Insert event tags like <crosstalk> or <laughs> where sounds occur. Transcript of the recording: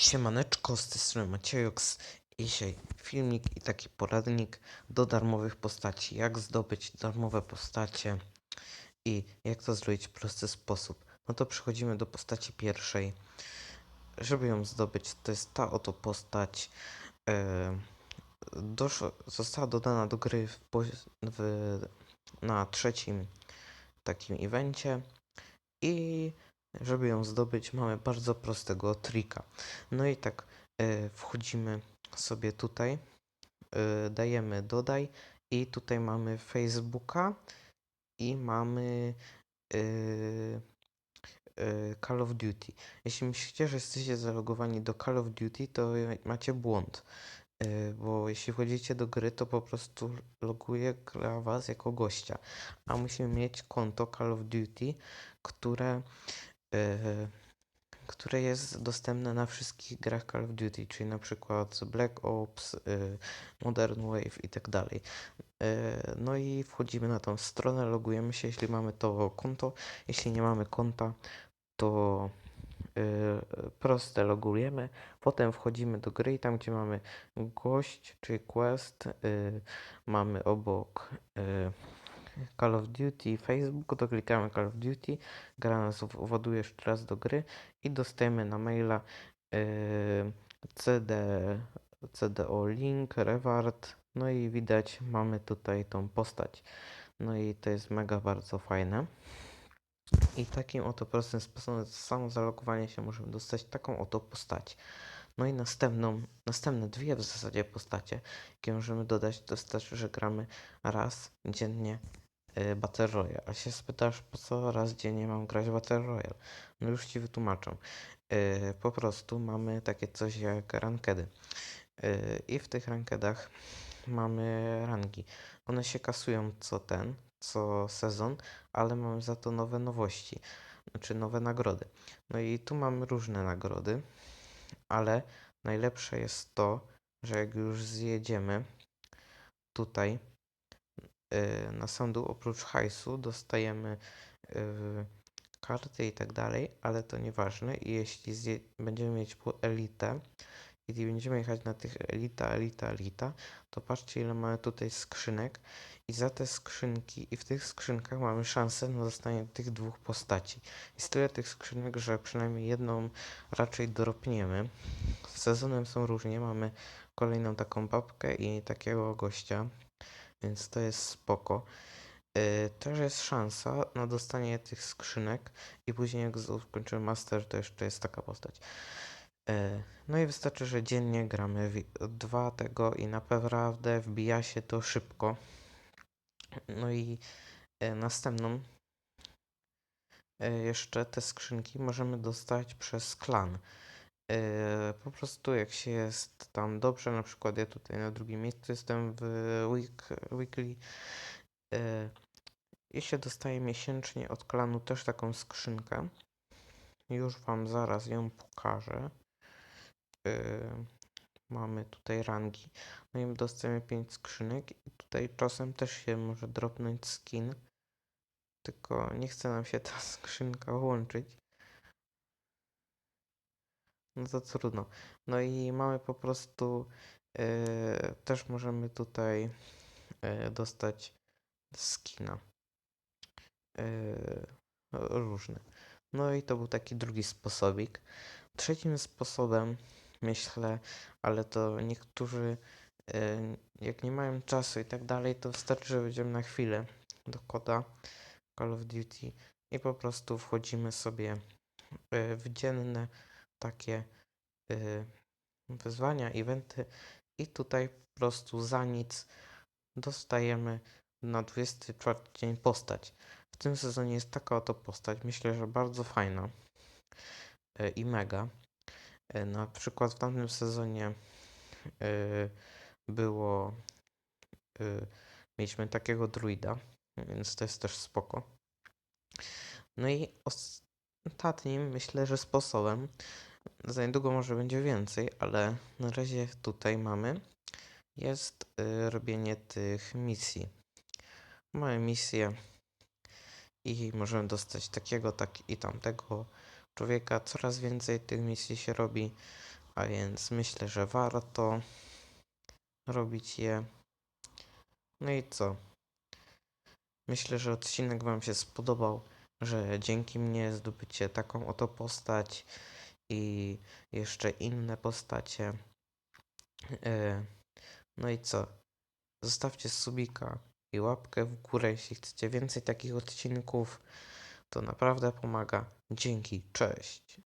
Siemaneczko, z tej strony Maciejoks. I Dzisiaj filmik i taki poradnik do darmowych postaci. Jak zdobyć darmowe postacie i jak to zrobić w prosty sposób. No to przechodzimy do postaci pierwszej. Żeby ją zdobyć, to jest ta oto postać. Doszło, została dodana do gry w, w, na trzecim takim evencie. I żeby ją zdobyć, mamy bardzo prostego trika. No i tak e, wchodzimy sobie tutaj, e, dajemy dodaj i tutaj mamy Facebooka i mamy e, Call of Duty. Jeśli myślicie, że jesteście zalogowani do Call of Duty, to macie błąd. Bo jeśli wchodzicie do gry, to po prostu loguje gra was jako gościa. A musimy mieć konto Call of Duty, które które jest dostępne na wszystkich grach Call of Duty, czyli na przykład Black Ops, y, Modern Wave i tak dalej. Y, No i wchodzimy na tą stronę, logujemy się, jeśli mamy to konto. Jeśli nie mamy konta, to y, proste logujemy. Potem wchodzimy do gry i tam, gdzie mamy gość, czyli quest, y, mamy obok y, Call of Duty Facebook, to klikamy Call of Duty, gra nas w- właduje jeszcze raz do gry i dostajemy na maila yy, CD, CDO link, reward, no i widać mamy tutaj tą postać. No i to jest mega bardzo fajne. I takim oto prostym sposobem samo zalogowanie się możemy dostać taką oto postać. No i następną, następne dwie w zasadzie postacie, jakie możemy dodać, to wystarczy, że gramy raz dziennie Battle Royale. A się spytasz, po co raz dziennie mam grać w Battle Royale? No już Ci wytłumaczę. Y, Po prostu mamy takie coś jak rankedy. Y, I w tych rankedach mamy rangi. One się kasują co ten, co sezon, ale mamy za to nowe nowości, znaczy nowe nagrody. No i tu mamy różne nagrody, ale najlepsze jest to, że jak już zjedziemy tutaj na sam dół, oprócz hajsu dostajemy yy, karty i tak dalej, ale to nieważne. I jeśli będziemy mieć elitę i będziemy jechać na tych elita, elita, elita, to patrzcie ile mamy tutaj skrzynek. I za te skrzynki i w tych skrzynkach mamy szansę na dostanie tych dwóch postaci. Jest tyle tych skrzynek, że przynajmniej jedną raczej doropniemy. Z sezonem są różnie, mamy kolejną taką babkę i takiego gościa, więc to jest spoko. Yy, też jest szansa na dostanie tych skrzynek i później jak skończymy master, to jeszcze jest taka postać. Yy, No i wystarczy, że dziennie gramy dwa tego i naprawdę wbija się to szybko. No i yy, następną jeszcze te skrzynki możemy dostać przez klan. Po prostu jak się jest tam dobrze, na przykład ja tutaj na drugim miejscu jestem w week, weekly yy, i się dostaje miesięcznie od klanu też taką skrzynkę. Już Wam zaraz ją pokażę. Yy, mamy tutaj rangi. No i dostajemy 5 skrzynek i tutaj czasem też się może dropnąć skin. Tylko nie chce nam się ta <laughs> skrzynka łączyć. No to trudno. No i mamy po prostu yy, też możemy tutaj yy, dostać skina. Różny. No i to był taki drugi sposobik. Trzecim sposobem, myślę, ale to niektórzy, yy, jak nie mają czasu i tak dalej, to wystarczy, że wejdziemy na chwilę do koda Call of Duty i po prostu wchodzimy sobie yy, w dzienne takie yy, wyzwania, eventy i tutaj po prostu za nic dostajemy na 24 dzień postać. W tym sezonie jest taka oto postać, myślę, że bardzo fajna e, i mega. E, Na przykład w tamtym sezonie było mieliśmy takiego druida, więc to jest też spoko. No i ostatnim myślę, że sposobem za niedługo może będzie więcej, ale na razie tutaj mamy jest e, robienie tych misji. Mamy misję i możemy dostać takiego, tak i tamtego człowieka. Coraz więcej tych misji się robi, A więc myślę, że warto robić je. No i co? Myślę, że odcinek Wam się spodobał, że dzięki mnie zdobycie taką oto postać i jeszcze inne postacie. E, No i co? Zostawcie subika i łapkę w górę, jeśli chcecie więcej takich odcinków. To naprawdę pomaga. Dzięki, cześć.